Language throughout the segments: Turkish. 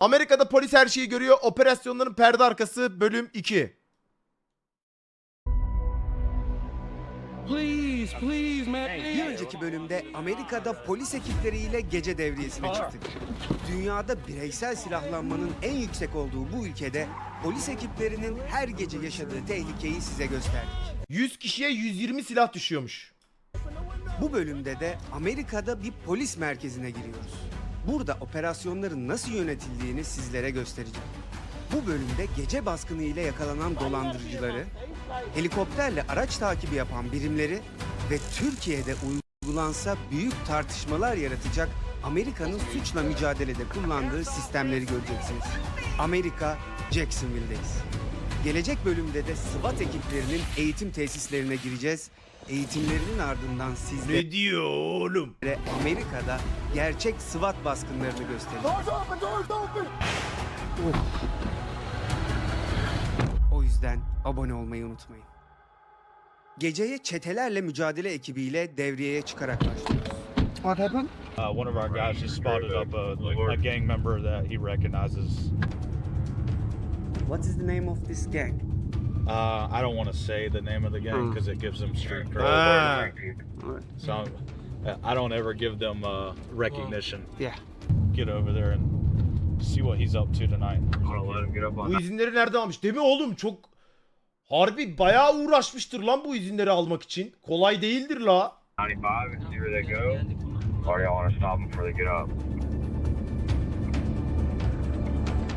Amerika'da polis her şeyi görüyor. Operasyonların perde arkası bölüm 2. Please, please, man. Bir önceki bölümde Amerika'da polis ekipleriyle gece devriyesine çıktık. Dünyada bireysel silahlanmanın en yüksek olduğu bu ülkede polis ekiplerinin her gece yaşadığı tehlikeyi size gösterdik. 100 kişiye 120 silah düşüyormuş. Bu bölümde de Amerika'da bir polis merkezine giriyoruz. Burada operasyonların nasıl yönetildiğini sizlere göstereceğim. Bu bölümde gece baskını ile yakalanan dolandırıcıları, helikopterle araç takibi yapan birimleri ve Türkiye'de uygulansa büyük tartışmalar yaratacak Amerika'nın suçla mücadelede kullandığı sistemleri göreceksiniz. Amerika, Jacksonville'deyiz. Gelecek bölümde de SWAT ekiplerinin eğitim tesislerine gireceğiz. Eğitimlerinin ardından sizlere Ne diyor oğlum? Amerika'da gerçek SWAT baskınlarını göstereceğim. O yüzden abone olmayı unutmayın. Geceye çetelerle mücadele ekibiyle devriyeye çıkarak başlıyoruz. Uh, one of our guys just spotted up a, a gang member that he recognizes. What is the name of this gang? Uh, I don't want to say the name of the gang because it gives them street cred. Ha. So I'm, I don't ever give them uh, recognition. Yeah. Get over there and see what he's up to tonight. Bu izinleri nereden almış? Değil mi oğlum? Çok harbi bayağı uğraşmıştır lan bu izinleri almak için. Kolay değildir la. 95 and see where they go? Or do y'all want to stop them before they get up?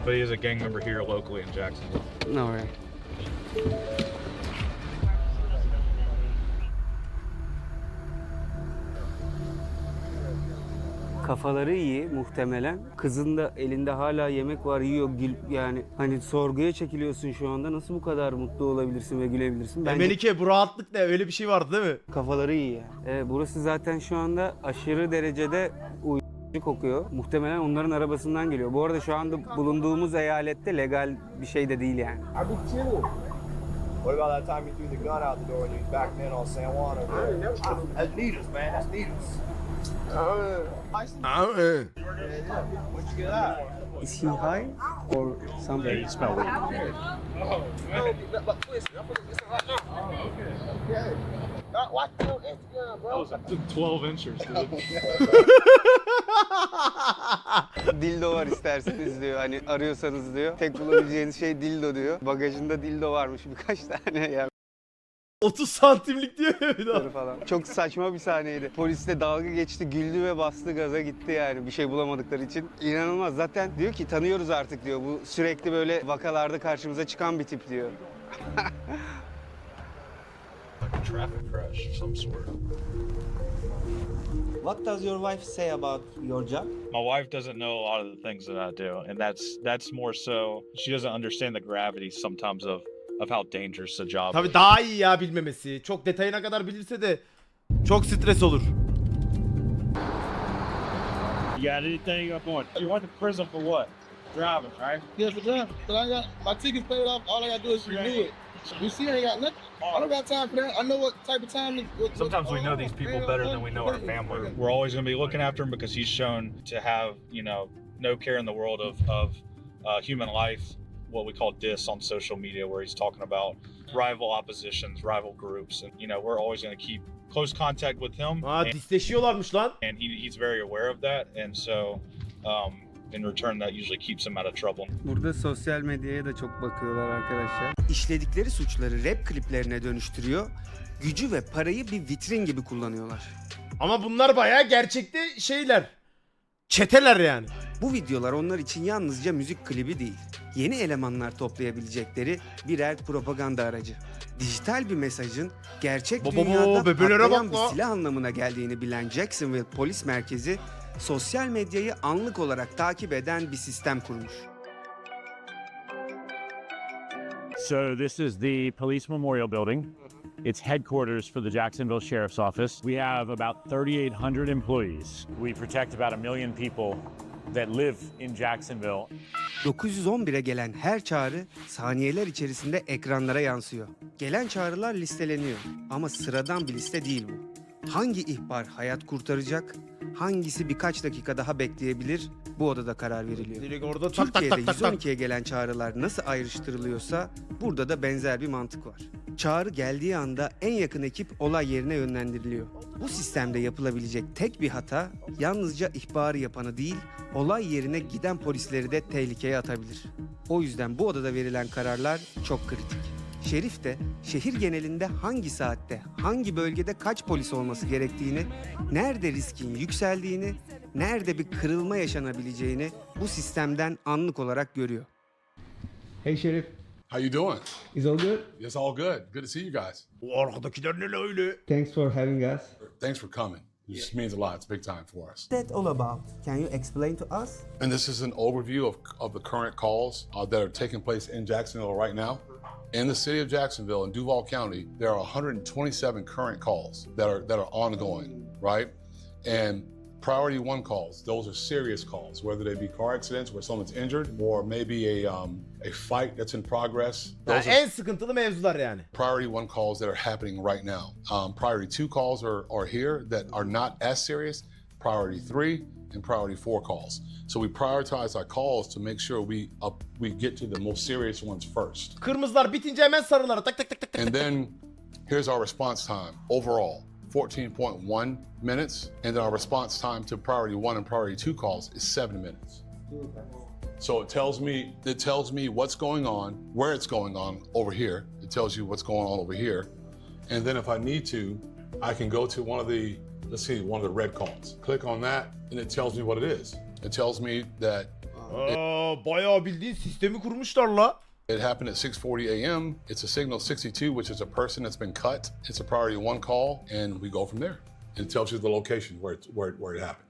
But he is a gang member here locally in Jacksonville. No way. Kafaları iyi muhtemelen. Kızın da elinde hala yemek var yiyor gül yani hani sorguya çekiliyorsun şu anda nasıl bu kadar mutlu olabilirsin ve gülebilirsin? Bence Melike bu rahatlık ne? Öyle bir şey vardı değil mi? kafaları iyi ya. Evet, burası zaten şu anda aşırı derecede uyuşturucu kokuyor. Muhtemelen onların arabasından geliyor. Bu arada şu anda bulunduğumuz eyalette legal bir şey de değil yani. What about that time you threw the gun out the door and you was back then on San Juan over there? That's needles, man. That's needles. Aa, e. Where'd you get that? Is he high or something? Yeah, you smell weed. Watch me on Instagram, bro. 12 inches, dude. dildo var isterseniz diyor. Hani arıyorsanız diyor. Tek bulabileceğiniz şey dildo diyor. Bagajında dildo varmış birkaç tane ya 30 santimlik diyor ya bir daha. falan. Çok saçma bir sahneydi. Polis de dalga geçti, güldü ve bastı gaza gitti yani bir şey bulamadıkları için. İnanılmaz. Zaten diyor ki tanıyoruz artık diyor. Bu sürekli böyle vakalarda karşımıza çıkan bir tip diyor. a traffic crash of some sort. What does your wife say about your job? My wife doesn't know a lot of the things that I do, and that's that's more so she doesn't understand the gravity sometimes of of how dangerous the job is. Tabii daha iyi ya bilmemesi. Çok detayına kadar bilirse de çok stres olur. You got anything up on? You went to prison for what? Driving, right? Yeah, for driving. But I got my ticket's paid off. All I gotta do is renew it. You see, I ain't got nothing. I don't got time for that. I know what type of time. It, what, Sometimes we know these people better than we know our family. family. We're always going to be looking after him because he's shown to have, you know, no care in the world of, of uh, human life, what we call dis on social media, where he's talking about rival oppositions, rival groups. And, you know, we're always going to keep close contact with him. Aa and, disleşiyorlarmış lan. and he, he's very aware of that. And so, um, in return, that usually keeps him out of trouble. Burada sosyal medyaya da çok bakıyorlar arkadaşlar. İşledikleri suçları rap kliplerine dönüştürüyor, gücü ve parayı bir vitrin gibi kullanıyorlar. Ama bunlar bayağı gerçekte şeyler. Çeteler yani. Bu videolar onlar için yalnızca müzik klibi değil, yeni elemanlar toplayabilecekleri birer propaganda aracı. Dijital bir mesajın gerçek Baba, dünyada bebelere patlayan bak bir la. silah anlamına geldiğini bilen Jacksonville Polis Merkezi, sosyal medyayı anlık olarak takip eden bir sistem kurmuş. So this is the Police Memorial Building. It's headquarters for the Jacksonville Sheriff's Office. We have about 3,800 employees. We protect about a million people that live in Jacksonville. 911'e gelen her çağrı saniyeler içerisinde ekranlara yansıyor. Gelen çağrılar listeleniyor ama sıradan bir liste değil bu. Hangi ihbar hayat kurtaracak, hangisi birkaç dakika daha bekleyebilir bu odada karar veriliyor. Direkt orada tak tak Türkiye'de tak tak. 112'ye gelen çağrılar nasıl ayrıştırılıyorsa burada da benzer bir mantık var. Çağrı geldiği anda en yakın ekip olay yerine yönlendiriliyor. Bu sistemde yapılabilecek tek bir hata yalnızca ihbarı yapanı değil, olay yerine giden polisleri de tehlikeye atabilir. O yüzden bu odada verilen kararlar çok kritik. Şerif de şehir genelinde hangi saatte, hangi bölgede kaç polis olması gerektiğini, nerede riskin yükseldiğini, nerede bir kırılma yaşanabileceğini bu sistemden anlık olarak görüyor. Hey, Sheriff. How you doing? Is all good? It's all good. Good to see you guys. O arkadakiler ne öyle? Thanks for having us. Thanks for coming. This means a lot. It's big time for us. that all about? Can you explain to us? And this is an overview of, of the current calls uh, that are taking place in Jacksonville right now. In the city of Jacksonville in Duval County, there are 127 current calls that are that are ongoing, right? And priority one calls, those are serious calls, whether they be car accidents where someone's injured or maybe a um, a fight that's in progress. Those are en sıkıntılı mevzular yani. priority one calls that are happening right now. Um, priority two calls are, are here that are not as serious. Priority three and priority four calls. So we prioritize our calls to make sure we up, we get to the most serious ones first. Kırmızılar bitince hemen sarılara tak tak tak tak tak. And then here's our response time overall. 14.1 minutes, and then our response time to priority one and priority two calls is seven minutes. So it tells me it tells me what's going on, where it's going on over here. It tells you what's going on over here, and then if I need to, I can go to one of the let's see one of the red calls. Click on that, and it tells me what it is. It tells me that Aa, bayağı bildiğin sistemi kurmuşlar la. It happened at 6:40 a.m. It's a signal 62, which is a person that's been cut. It's a priority one call, and we go from there. And it tells you the location where it, where it, where it happened.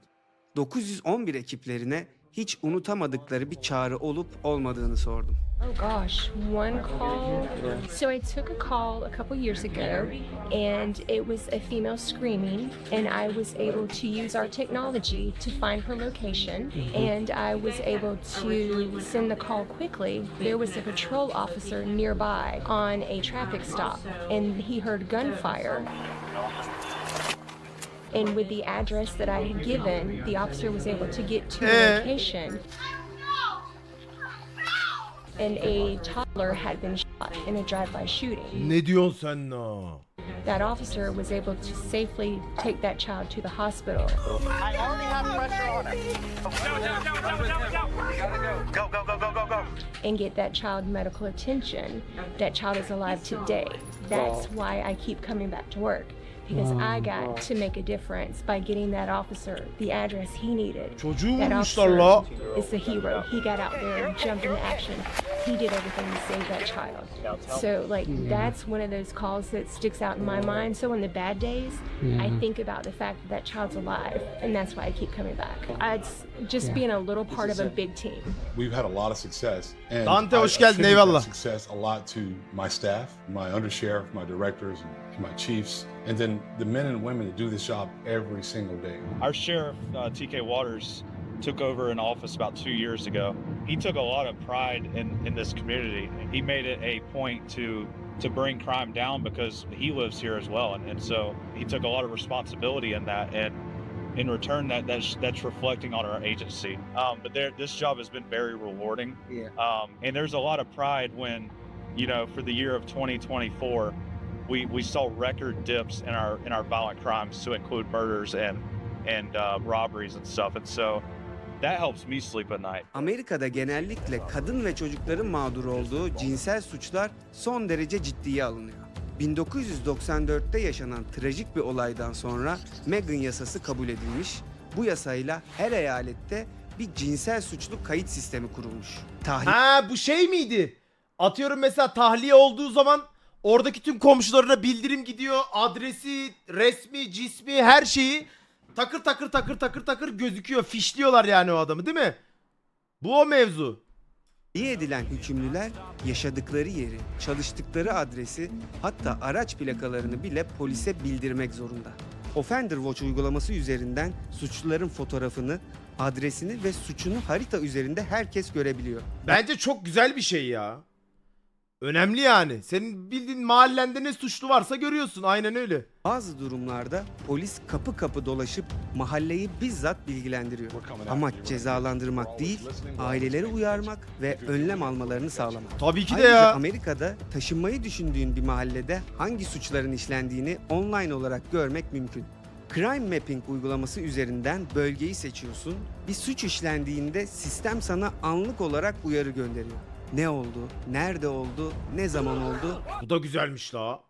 911 ekiplerine hiç unutamadıkları bir çağrı olup olmadığını sordum. Oh gosh, one call. So I took a call a couple years ago, and it was a female screaming, and I was able to use our technology to find her location, and I was able to send the call quickly. There was a patrol officer nearby on a traffic stop, and he heard gunfire. And with the address that I had given, the officer was able to get to the Eh. location. And a toddler had been shot in a drive-by shooting. Ne diyorsun sen la? That officer was able to safely take that child to the hospital. And get that child medical attention. That child is alive today. That's why I keep coming back to work. Because I oh, got to make a difference by getting that officer the address he needed. Çocuğu That vurmuşlar officer la. is the hero. He got out there and jumped into action. He did everything to save that child. So, like, that's one of those calls that sticks out in my mind. So, in the bad days, I think about the fact that that child's alive, and that's why I keep coming back. It's just being a little part of a big team. We've had a lot of success. And Dante, I hoş geldin, attribute that eyvallah. Success a lot to my staff, my undersheriff, my directors, and my chiefs, and then the men and women that do this job every single day. Our sheriff, uh, TK Waters, took over an office about two years ago. He took a lot of pride in, in this community. He made it a point to to bring crime down because he lives here as well, and, and so he took a lot of responsibility in that. And in return, that that's that's reflecting on our agency. Um, but there, this job has been very rewarding. Yeah. Um, and there's a lot of pride when, you know, for the year of 2024, we we saw record dips in our in our violent crimes to include murders and and uh, robberies and stuff. And so that helps me sleep at night. Amerika'da genellikle kadın ve çocukların mağdur olduğu cinsel suçlar son derece ciddiye alınıyor. 1994'te yaşanan trajik bir olaydan sonra Megan yasası kabul edilmiş. Bu yasayla her eyalette bir cinsel suçlu kayıt sistemi kurulmuş. Tahliye Ha bu şey miydi? Atıyorum mesela tahliye olduğu zaman oradaki tüm komşularına bildirim gidiyor. Adresi, resmi, cismi her şeyi takır takır takır takır takır gözüküyor. Fişliyorlar yani o adamı değil mi? Bu o mevzu. edilen hükümlüler yaşadıkları yeri, çalıştıkları adresi hatta araç plakalarını bile polise bildirmek zorunda. Offender Watch uygulaması üzerinden suçluların fotoğrafını, adresini ve suçunu harita üzerinde herkes görebiliyor. Bence çok güzel bir şey ya. Önemli yani. Senin bildiğin mahallende ne suçlu varsa görüyorsun. Aynen öyle. Bazı durumlarda polis kapı kapı dolaşıp mahalleyi bizzat bilgilendiriyor. Amaç cezalandırmak değil, aileleri uyarmak ve önlem almalarını sağlamak. Tabii ki de Ayrıca ya. Amerika'da taşınmayı düşündüğün bir mahallede hangi suçların işlendiğini online olarak görmek mümkün. Crime Mapping uygulaması üzerinden bölgeyi seçiyorsun. Bir suç işlendiğinde sistem sana anlık olarak uyarı gönderiyor. Ne oldu, nerede oldu, ne zaman oldu Bu da güzelmiş la.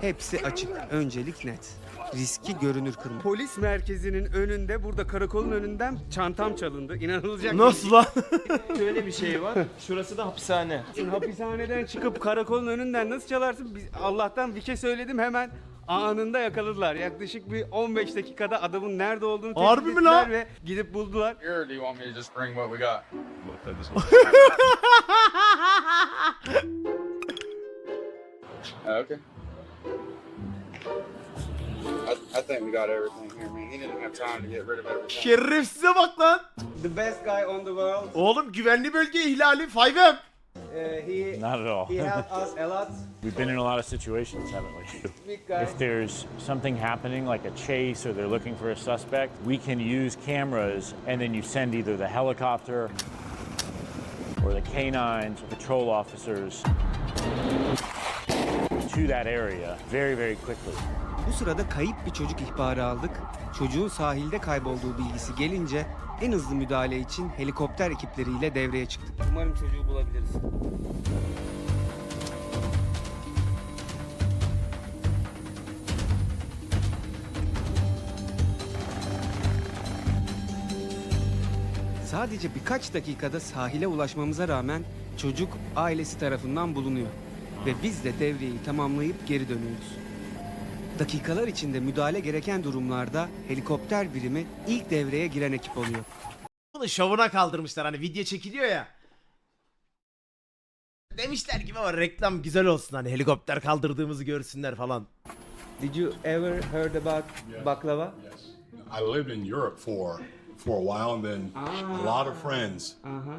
hepsi açık. Öncelik net. Riski görünür kırma. Polis merkezinin önünde burada karakolun önünden çantam çalındı. İnanılacak Nasıl lan? Şöyle bir şey var. Şurası da hapishane. Şimdi hapishaneden çıkıp karakolun önünden nasıl çalarsın? Biz Allah'tan bir şey söyledim hemen anında yakaladılar. Yaklaşık bir 15 dakikada adamın nerede olduğunu tespit Harbi mi ettiler lan? ve gidip buldular. Here, do you want me to just bring what we got? Okay. I, I think we got everything here, man. He didn't have time to get rid of everything. Şerefsize bak lan. The best guy on the world. Oğlum güvenli bölge ihlali 5M. Uh, he Not at all. he helped us a lot. We've been in a lot of situations, haven't we? If there's something happening, like a chase or they're looking for a suspect, we can use cameras and then you send either the helicopter or the canines, or patrol officers to that area very, very quickly. Bu sırada kayıp bir çocuk ihbarı aldık. Çocuğun sahilde kaybolduğu bilgisi gelince en hızlı müdahale için helikopter ekipleriyle devreye çıktık. Umarım çocuğu bulabiliriz. Sadece birkaç dakikada sahile ulaşmamıza rağmen çocuk ailesi tarafından bulunuyor. Ve biz de devriyeyi tamamlayıp geri dönüyoruz. Dakikalar içinde müdahale gereken durumlarda helikopter birimi ilk devreye giren ekip oluyor. Bunu şovuna kaldırmışlar hani video çekiliyor ya. Demişler ki ama reklam güzel olsun hani helikopter kaldırdığımızı görsünler falan. Did you ever heard about baklava? Yes. I lived in Europe for for a while, and then a lot of friends.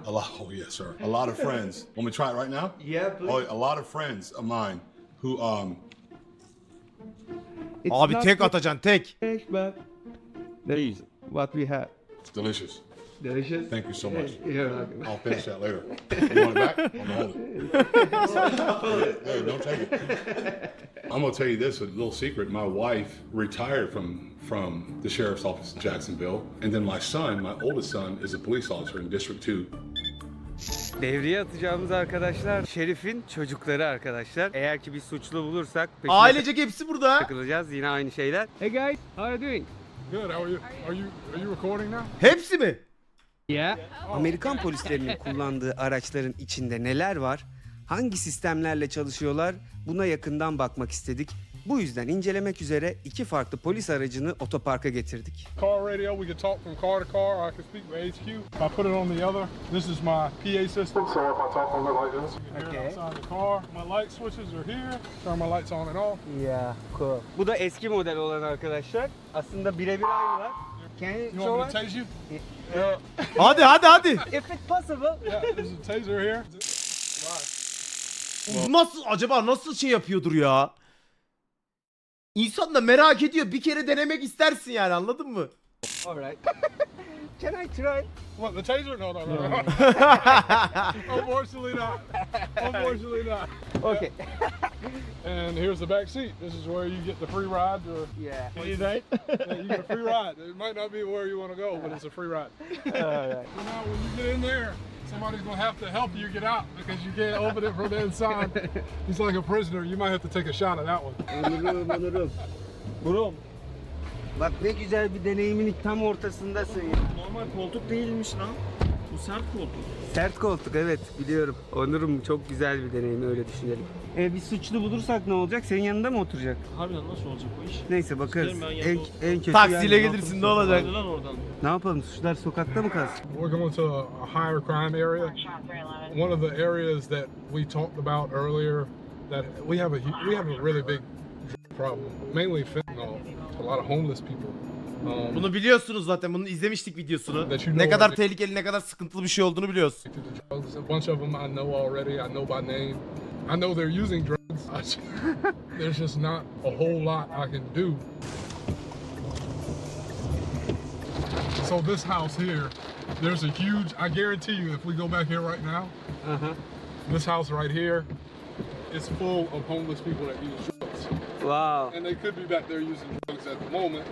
A lot. Oh yes, sir. A lot of friends. Want me to try it right now? Yeah, please. Oh, a lot of friends of mine who um It's Abi not tek good atacaksın tek. taste, but that is what we have. it's delicious. Delicious. Thank you so much. You're welcome. I'll finish that later. You want it back? I'm gonna hold it. Hey, don't take it. I'm gonna tell you this: a little secret. My wife retired from from the sheriff's office in Jacksonville, and then my son, my oldest son, is a police officer in District Two. Devreye atacağımız arkadaşlar Şerif'in çocukları arkadaşlar. Eğer ki bir suçlu bulursak peşine Ailecek hepsi burada. takılacağız yine aynı şeyler. Hey guys, how are you doing? Good. How are you? Are you are you recording now? Hepsi mi? Yeah. Amerikan polislerinin kullandığı araçların içinde neler var? Hangi sistemlerle çalışıyorlar? Buna yakından bakmak istedik. Bu yüzden incelemek üzere iki farklı polis aracını otoparka getirdik. Car radio. We can talk from car to car. I can speak with HQ. If I put it on the other, this is my PA system. So if I talk on it like this, you can hear it outside the car. My light switches are here. Turn my lights on and off. Yeah, cool. Bu da eski model olan arkadaşlar. Aslında birebir aynılar. Can you You show want me us? to tase you? Hadi hadi hadi. If it's possible. Yeah, there's a taser here. Nasıl acaba nasıl şey yapıyordur ya? İnsan da merak ediyor. Bir kere denemek istersin yani anladın mı? Alright. Can I try? What, the taser? No, no, no. no. Unfortunately not. Unfortunately not. Okay. And here's the back seat. This is where you get the free ride to Yeah. Yeah, you get a free ride. It might not be where you want to go, but it's a free ride. Alright. So now when you get in there, somebody's gonna have to help you get out because you can't open it from the inside. He's like a prisoner. You might have to take a shot at that one. Bak ne güzel bir deneyimin tam ortasındasın ya. Normal koltuk değilmiş lan. Bu sert koltuk. Sert koltuk evet biliyorum. Onurum çok güzel bir deneyim öyle düşünelim. E, bir suçlu bulursak ne olacak? Senin yanında mı oturacak? Harbiden nasıl olacak bu iş? Neyse bakarız. Ben En, yanında en kötü Taksiyle yani. gelirsin ne olacak? Hadi lan oradan. Ne yapalım? Suçlular sokakta mı kalsın? We're going to a higher crime area. One of the areas that we talked about earlier that we have a hu- we have a really big problem, mainly fentanyl. A lot of homeless people. Um, Bunu biliyorsunuz zaten. Bunu izlemiştik videosunu. That you Ne know kadar already. tehlikeli, ne kadar sıkıntılı bir şey olduğunu biliyoruz. addicted to drugs. A bunch of them I know already. I know by name. I know they're using drugs. I- there's just not a whole lot I can do. So this house here, there's a huge. I guarantee you, if we go back here right now, Aha. this house right here is full of homeless people that use drugs, Wow. and they could be back there using drugs at the moment.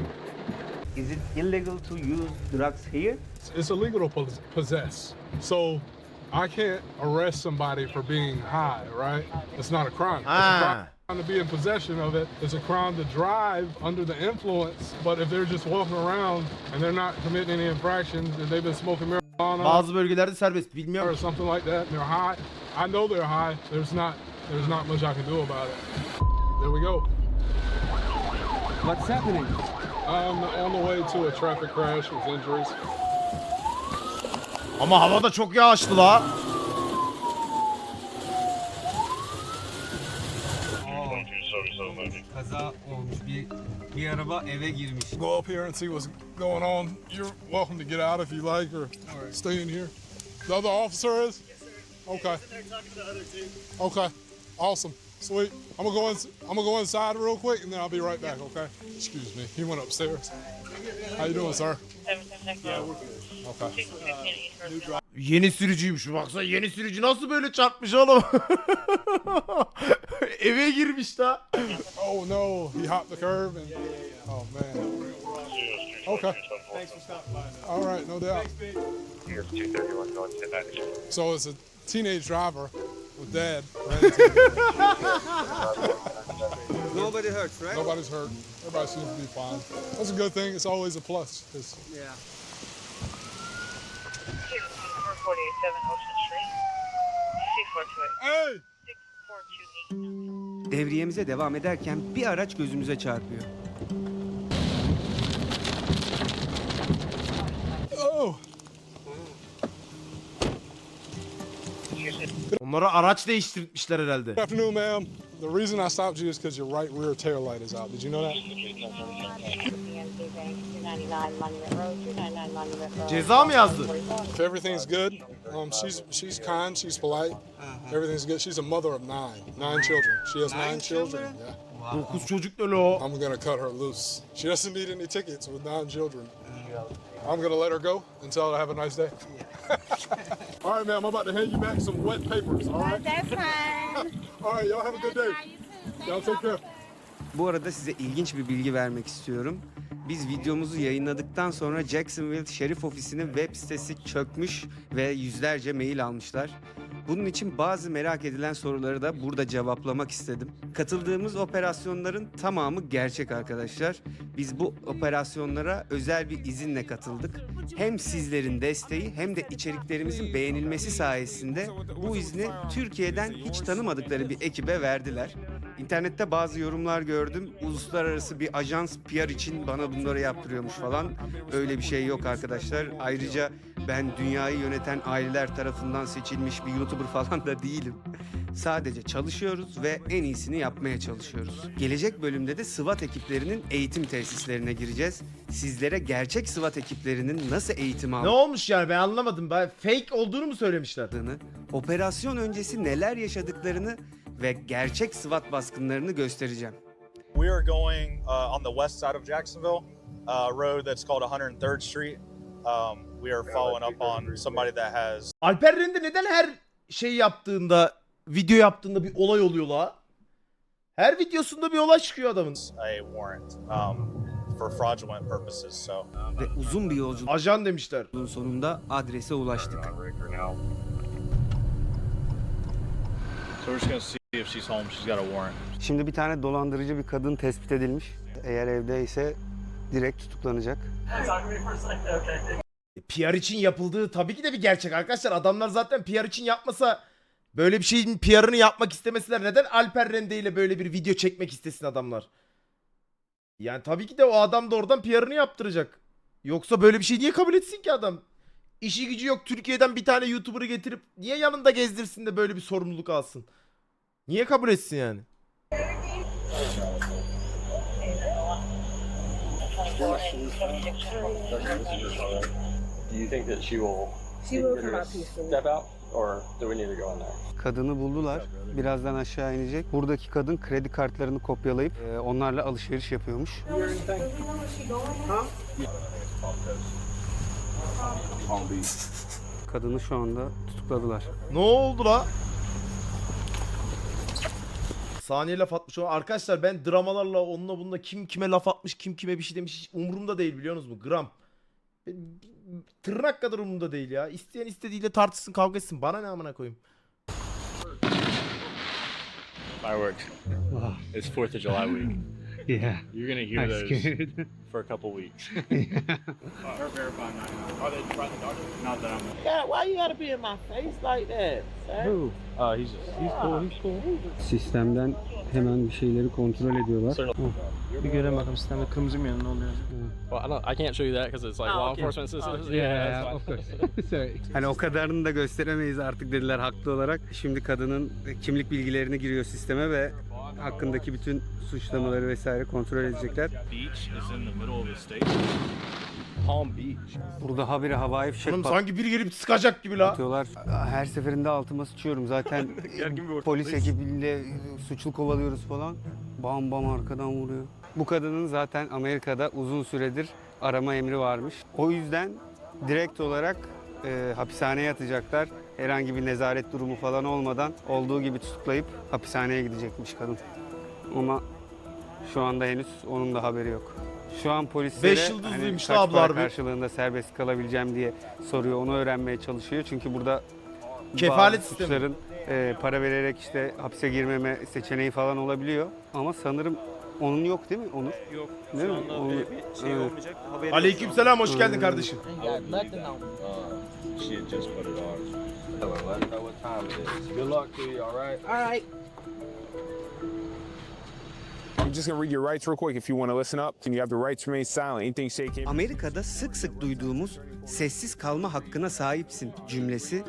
Is it illegal to use drugs here? It's illegal to possess. So I can't arrest somebody for being high, right? It's not a crime. It's a Ah. crime to be in possession of it. It's a crime to drive under the influence. But if they're just walking around and they're not committing any infractions and they've been smoking marijuana Bazı bölgelerde serbest or bilmiyorum. something like that and they're high, I know they're high. There's not there's not much I can do about it. There we go. What's happening? I'm on the way to a traffic crash with injuries. Ama hava da çok yağışlı la. Kaza olmuş. Bir, bir araba eve girmiş. Go up here and see what's going on. You're welcome to get out if you like or stay in here. The other officer is? Yes, sir. Okay. Okay. Awesome. Sweet. I'm gonna go in, I'm gonna go inside real quick and then I'll be right back, okay? Excuse me. He went upstairs. How you doing, sir? Okay. Yeni sürücüymüş. Baksana yeni sürücü nasıl böyle çarpmış oğlum. Eve girmiş da. Oh no, he hopped the curb and oh man. Okay. All right, no doubt. So it's a teenage driver with dad. ran into Nobody hurts, right? Nobody's hurt. Everybody seems to be fine. That's a good thing. It's always a plus. 'cause Yeah. 447 Ocean Street. C428. Hey! Devriyemize devam ederken bir araç gözümüze çarpıyor. Oh! Onlara araç değiştirmişler herhalde. Good afternoon, ma'am. The reason I stopped you is because your right rear tail light is out. Did you know that? Ceza mı yazdı? If everything's good, um, she's she's kind, she's polite. Everything's good. She's a mother of nine, nine children. She has nine, Nine children. children? Yeah. Dokuz çocuk lo. I'm gonna cut her loose. She doesn't need any tickets with nine children. I'm gonna let her go and tell her to have a nice day. all right, ma'am. I'm about to hand you back some wet papers. All right. That's fine. All right, y'all have a good day. Y'all take care. Bu arada size ilginç bir bilgi vermek istiyorum. Biz videomuzu yayınladıktan sonra Jacksonville Şerif Ofisi'nin web sitesi çökmüş ve yüzlerce mail almışlar. Bunun için bazı merak edilen soruları da burada cevaplamak istedim. Katıldığımız operasyonların tamamı gerçek arkadaşlar. Biz bu operasyonlara özel bir izinle katıldık. Hem sizlerin desteği hem de içeriklerimizin beğenilmesi sayesinde bu izni Türkiye'den hiç tanımadıkları bir ekibe verdiler. İnternette bazı yorumlar gördüm. Uluslararası bir ajans PR için bana bunları yaptırıyormuş falan. Öyle bir şey yok arkadaşlar. Ayrıca ben dünyayı yöneten aileler tarafından seçilmiş bir YouTuber falan da değilim. Sadece çalışıyoruz ve en iyisini yapmaya çalışıyoruz. Gelecek bölümde de SWAT ekiplerinin eğitim tesislerine gireceğiz. Sizlere gerçek SWAT ekiplerinin nasıl eğitim Ne aldığını, olmuş yani ben anlamadım. Ben fake olduğunu mu söylemişler? operasyon öncesi neler yaşadıklarını ve gerçek SWAT baskınlarını göstereceğim. We are going uh, on the west side of Jacksonville, uh, road that's called 103rd Street. Um, we are following up on somebody that has Alper Rende neden her şey yaptığında, video yaptığında bir olay oluyor la? Her videosunda bir olay çıkıyor adamın. a warrant um, for fraudulent purposes. So Ve uzun bir yolculuğun Ajan demişler. sonunda adrese ulaştık. So we're just gonna see if she's home. She's got a warrant. Şimdi bir tane dolandırıcı bir kadın tespit edilmiş. Eğer evdeyse direkt tutuklanacak. PR için yapıldığı tabii ki de bir gerçek arkadaşlar. Adamlar zaten PR için yapmasa böyle bir şeyin PR'ını yapmak istemeseler neden Alper Rende ile böyle bir video çekmek istesin adamlar? Yani tabii ki de o adam da oradan PR'ını yaptıracak. Yoksa böyle bir şey niye kabul etsin ki adam? İşi gücü yok Türkiye'den bir tane YouTuber'ı getirip niye yanında gezdirsin de böyle bir sorumluluk alsın? Niye kabul etsin yani? She will come out peacefully. Step out? or do we need to go in there? Kadını buldular. Birazdan aşağı inecek. Buradaki kadın kredi kartlarını kopyalayıp e, onlarla alışveriş yapıyormuş. Kadını şu anda tutukladılar. Ne oldu la? Saniye laf atmış. Arkadaşlar ben dramalarla onunla bununla kim kime laf atmış, kim kime bir şey demiş hiç umurumda değil biliyorsunuz mu? Gram. Tırnak kadar umurumda değil ya. İsteyen istediğiyle tartışsın, kavga etsin. Bana ne amına koyayım. Fireworks. It's 4th of July week. Yeah. You're gonna hear I'm those scared. for a couple weeks. Are they trying to Not that I'm. God, why you gotta be in my face like that? Sir? Uh, he's just, he's cool. He's cool. Sistemden hemen bir şeyleri kontrol ediyorlar. Bir göremedim sistemde kırmızı mı yanında oluyor? Well, I don't. I can't show you that because it's like Oh, law okay. enforcement systems. Oh, yeah, Yeah, that's of fine. course. Sorry. Hani o kadarını da gösteremeyiz artık dediler haklı olarak. Şimdi kadının kimlik bilgilerini giriyor sisteme ve hakkındaki bütün suçlamaları vesaire kontrol edecekler. Burada habire havai fişek Oğlum sanki biri gelip sıkacak gibi la. patlatıyorlar. Her seferinde altıma sıçıyorum zaten. Polis ekibiyle suçlu kovalıyoruz falan. Bam bam arkadan vuruyor. Bu kadının zaten Amerika'da uzun süredir arama emri varmış. O yüzden direkt olarak e, hapishaneye atacaklar. Herhangi bir nezaret durumu falan olmadan olduğu gibi tutuklayıp hapishaneye gidecekmiş kadın. Ama şu anda henüz onun da haberi yok. Şu an polislere Beş yıldızlıymış kaç la para harbi. karşılığında serbest kalabileceğim diye soruyor. Onu öğrenmeye çalışıyor. Çünkü burada Kefalet bazı sistemi. suçların e, para vererek işte hapse girmeme seçeneği falan olabiliyor. Ama sanırım onun yok değil mi? Onur? Yok. Değil Şu mi? anda Onu- öyle bir şey Evet. olmayacak. Haberi Aleykümselam hoş geldin Hmm. kardeşim. Ain't got nothing on me. She had just put it on. Let her know what time it is. Good luck to you. All right. All right. I'm just gonna read your rights real quick if you want to listen up. And you have the right to remain silent. Anything say can Amerika'da sık sık duyduğumuz sessiz kalma hakkına sahipsin cümlesi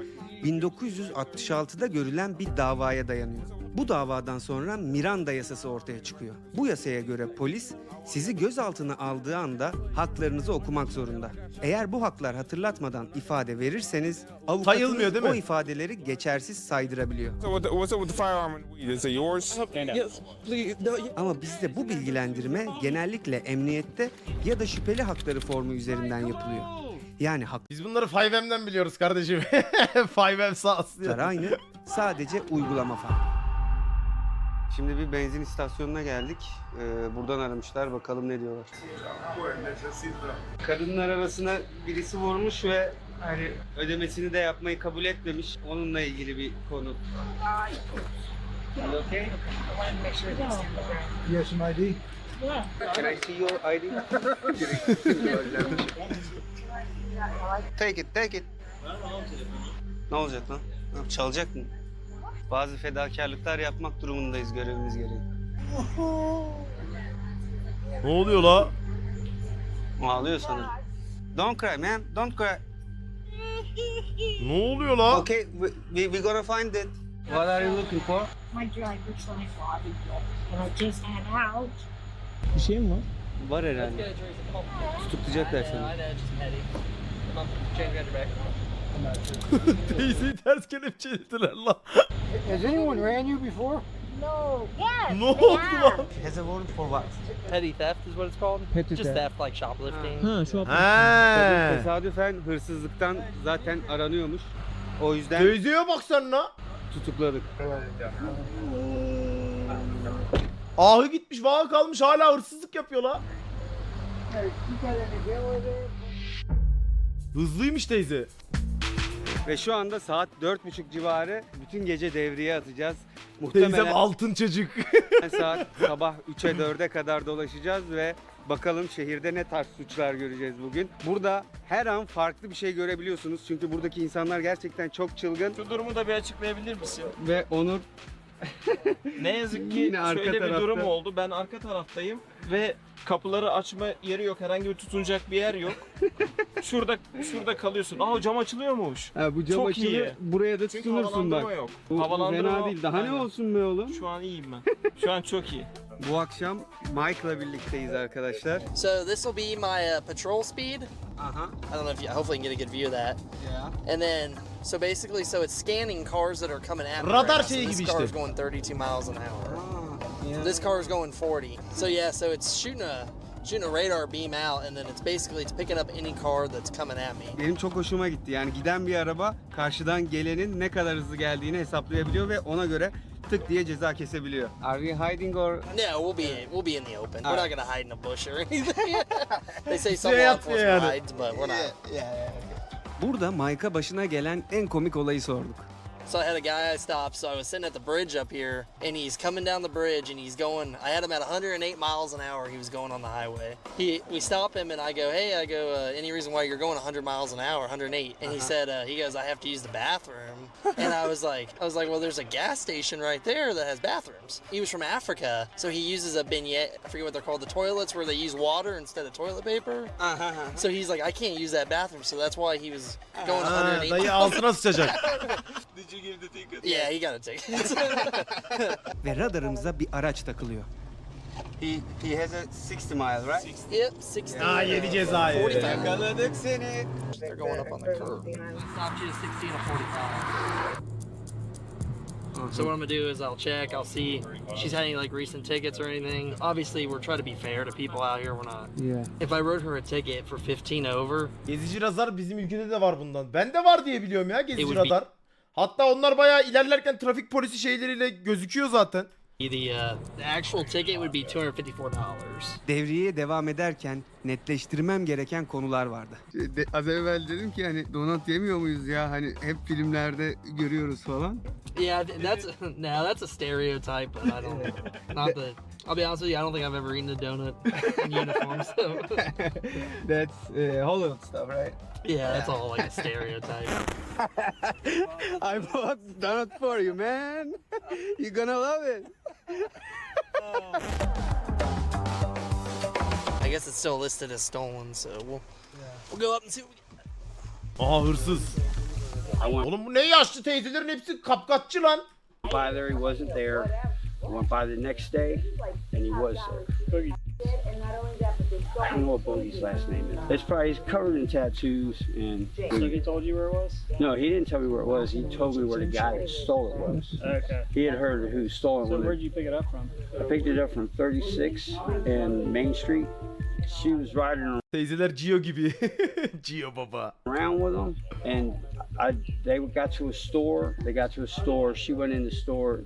1966'da görülen bir davaya dayanıyor. Bu davadan sonra Miranda yasası ortaya çıkıyor. Bu yasaya göre polis sizi gözaltına aldığı anda haklarınızı okumak zorunda. Eğer bu haklar hatırlatmadan ifade verirseniz Sayılmıyor avukatınız değil mi? o ifadeleri geçersiz saydırabiliyor. So what the, what's up with the firearm and weed? Is it yours? Yes, please. No, you- Ama bizde bu bilgilendirme genellikle emniyette ya da şüpheli hakları formu üzerinden yapılıyor. Yani Biz bunları 5M'den biliyoruz kardeşim. 5M sağ haklar aynı, sadece uygulama farklı. Şimdi bir benzin istasyonuna geldik. Ee, buradan aramışlar. Bakalım ne diyorlar. Kadınlar arasına birisi vurmuş ve hani ödemesini de yapmayı kabul etmemiş. Onunla ilgili bir konu. Okay? Have some ID? Can I see your ID? take it, take it. Ne olacak lan? Ne yap- Çalacak mı? Bazı fedakarlıklar yapmak durumundayız görevimiz gereği. Ne oluyor la? Ağlıyor sanırım. Don't cry man, don't cry. Ne oluyor la? Okay, we, we, we gonna find it. What are you looking for? My driver's license. And I just had out. Bir şey mi var? Var herhalde. Tutuklayacaklar seni. Teyzeyi ters kelepçelediler la. Has anyone ran you before? No. Yes. Ne oldu lan? Has a warrant for what? Petty theft is what it's called. Petty Just theft. theft like shoplifting. Ha şu. Kadın He. tesadüfen hırsızlıktan zaten aranıyormuş. O yüzden Teyzeye bak sen la. tutukladık. Ahı gitmiş vahı kalmış hala hırsızlık yapıyor la. Hızlıymış teyze. Ve şu anda saat dört buçuk civarı bütün gece devreye atacağız. Teyzem Muhtemelen altın çocuk. saat sabah 3'e 4'e kadar dolaşacağız ve bakalım şehirde ne tarz suçlar göreceğiz bugün. Burada her an farklı bir şey görebiliyorsunuz. Çünkü buradaki insanlar gerçekten çok çılgın Şu durumu da bir açıklayabilir misin? ve Onur Ne yazık ki Yine arka şöyle bir tarafta. durum oldu. Ben arka taraftayım ve kapıları açma yeri yok. Herhangi bir tutunacak bir yer yok. şurada şurada kalıyorsun. Aa cam açılıyormuş. ha, bu cam Çok iyi. buraya da Çünkü tutunursun havalandırma bak. yok. Bu, bu Havalandırma fena değil. Daha ne olsun be oğlum? Şu an iyiyim ben. Şu an çok iyi. Bu akşam Mike'la birlikteyiz arkadaşlar. So this will be my uh, patrol speed. Aha. I don't know if you, hopefully you can get a good view of that. Yeah. And then So basically, so it's scanning cars that are coming at me. Radar right now. So şeyi this gibi car işte. is going 32 miles an hour. This car is going 40. So yeah, so it's shooting a shooting a radar beam out, and then it's basically it's picking up any car that's coming at me. Benim çok hoşuma gitti. Yani giden bir araba karşıdan gelenin ne kadar hızlı geldiğini hesaplayabiliyor ve ona göre tık diye ceza kesebiliyor. Are we hiding or No, we'll be we'll be in the open. We're not gonna hide in a bush or anything. they say some law yapıyor enforcement yani. hides, but we're not. Burada Mike'a başına gelen en komik olayı sorduk. So I had a guy I stopped. So I was sitting at the bridge up here, and he's coming down the bridge, and he's going. I had him at 108 miles an hour. He was going on the highway. He, we stop him, and I go, "Hey, I go. Uh, any reason why you're going 100 miles an hour, 108?" And he said, uh, "He goes, I have to use the bathroom." and I was like, I was like, "Well, there's a gas station right there that has bathrooms." He was from Africa, so he uses a beignet. I forget what they're called, the toilets where they use water instead of toilet paper. So he's like, I can't use that bathroom, so that's why he was going Ha, 108. dayı altına sıçacak. Did you give the ticket? Yeah, he got a ticket. Ve radarımıza bir araç takılıyor. He, he has a 60 mile, right? Yep, 60. Ha yedi cezayı. 45. Yakaladık seni. They're going up on the curb. Stopped you at 60 and a 45. So what I'm gonna do is I'll check, I'll see if she's had any like recent tickets or anything. Obviously, we're trying to be fair to people out here. We're not. Yeah. If I wrote her a ticket for 15 over, Gezici radar bizim ülkede de var bundan. Ben de var diye biliyorum ya It gezici would be- radar. Hatta onlar bayağı ilerlerken trafik polisi şeyleriyle gözüküyor zaten. the uh, the actual ticket would be 254 dollars. Devriyeye devam ederken netleştirmem gereken konular vardı. De, az evvel dedim ki hani donut yemiyor muyuz ya hani hep filmlerde görüyoruz falan. Yeah, th- that's no, that's a stereotype, but I don't. Not the. I'll be honest with you, I don't think I've ever eaten a donut in uniform. So That's uh, Hollywood stuff, right? yeah, that's all like a stereotype. I bought donut for you, man. You're gonna love it. I guess it's still listed as stolen, so we'll we'll go up and see. What we Aha hırsız. Oğlum bu ne yaşlı teyzelerin hepsi kapkaççı lan. by there, he wasn't there. I went by the next day, and he was there. I don't know what Boogie's last name is. It's probably he's covered in tattoos and. So he told you where it was? No, he didn't tell me where it was. He told me where the guy that stole it was. Okay. He had heard who stole it. So where'd you pick it up from? I picked it up from 36 and Main Street. She was riding Teyzeler Gio gibi. Gio baba. around with him, and I they got to a store. They got to a store. She went in the store,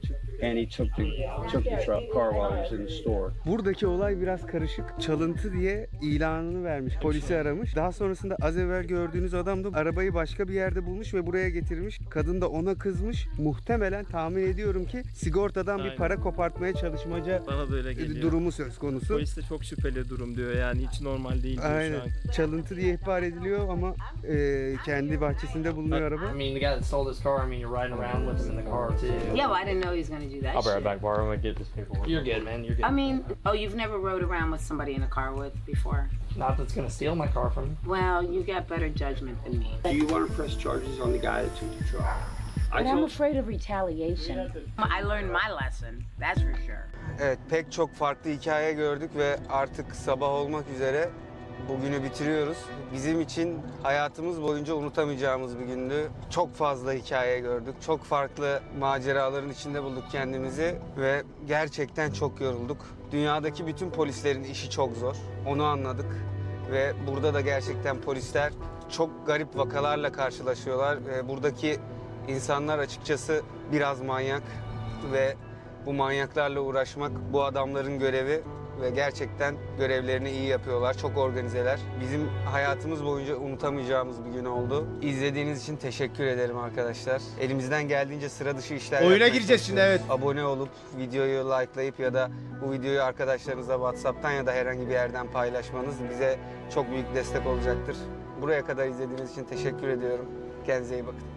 and he took the took the truck car while he was in the store. Buradaki olay biraz karışık. Çalıntı diye ilanını vermiş. Polisi aramış. Daha sonrasında az evvel gördüğünüz adam da arabayı başka bir yerde bulmuş ve buraya getirmiş. Kadın da ona kızmış. Muhtemelen tahmin ediyorum ki sigortadan bir Aynen. para kopartmaya çalışmaca Bana da öyle geliyor. durumu söz konusu. Polis de çok şüpheli durum diyor yani hiç normal değil diyor Aynen. Çalıntı diye ihbar ediliyor ama e, kendi bahçesinde bulunuyor araba. I mean, the guy that stole this car. I mean, you're riding around with him in the car too. Yeah, well, I didn't know he was gonna do that. I'll be right shit. back, Bar. I'm gonna get this paperwork. You're good, man. You're good. I mean, oh, you've never rode around with somebody in a car with before. Not that's gonna steal my car from me. Well, you got better judgment than me. Do you want to press charges on the guy that took the truck? But I'm afraid of retaliation. I learned my lesson. That's for sure. Evet pek çok farklı hikaye gördük ve artık sabah olmak üzere bugünü bitiriyoruz. Bizim için hayatımız boyunca unutamayacağımız bir gündü. Çok fazla hikaye gördük. Çok farklı maceraların içinde bulduk kendimizi ve gerçekten çok yorulduk. Dünyadaki bütün polislerin işi çok zor. Onu anladık ve burada da gerçekten polisler çok garip vakalarla karşılaşıyorlar. Buradaki insanlar açıkçası biraz manyak ve bu manyaklarla uğraşmak bu adamların görevi ve gerçekten görevlerini iyi yapıyorlar. Çok organizeler. Bizim hayatımız boyunca unutamayacağımız bir gün oldu. İzlediğiniz için teşekkür ederim arkadaşlar. Elimizden geldiğince sıra dışı işler Oyuna yapmaya gireceğiz şimdi, çalışıyoruz. Abone olup videoyu likelayıp ya da bu videoyu arkadaşlarınıza WhatsApp'tan ya da herhangi bir yerden paylaşmanız bize çok büyük destek olacaktır. Buraya kadar izlediğiniz için teşekkür ediyorum. Kendinize iyi bakın.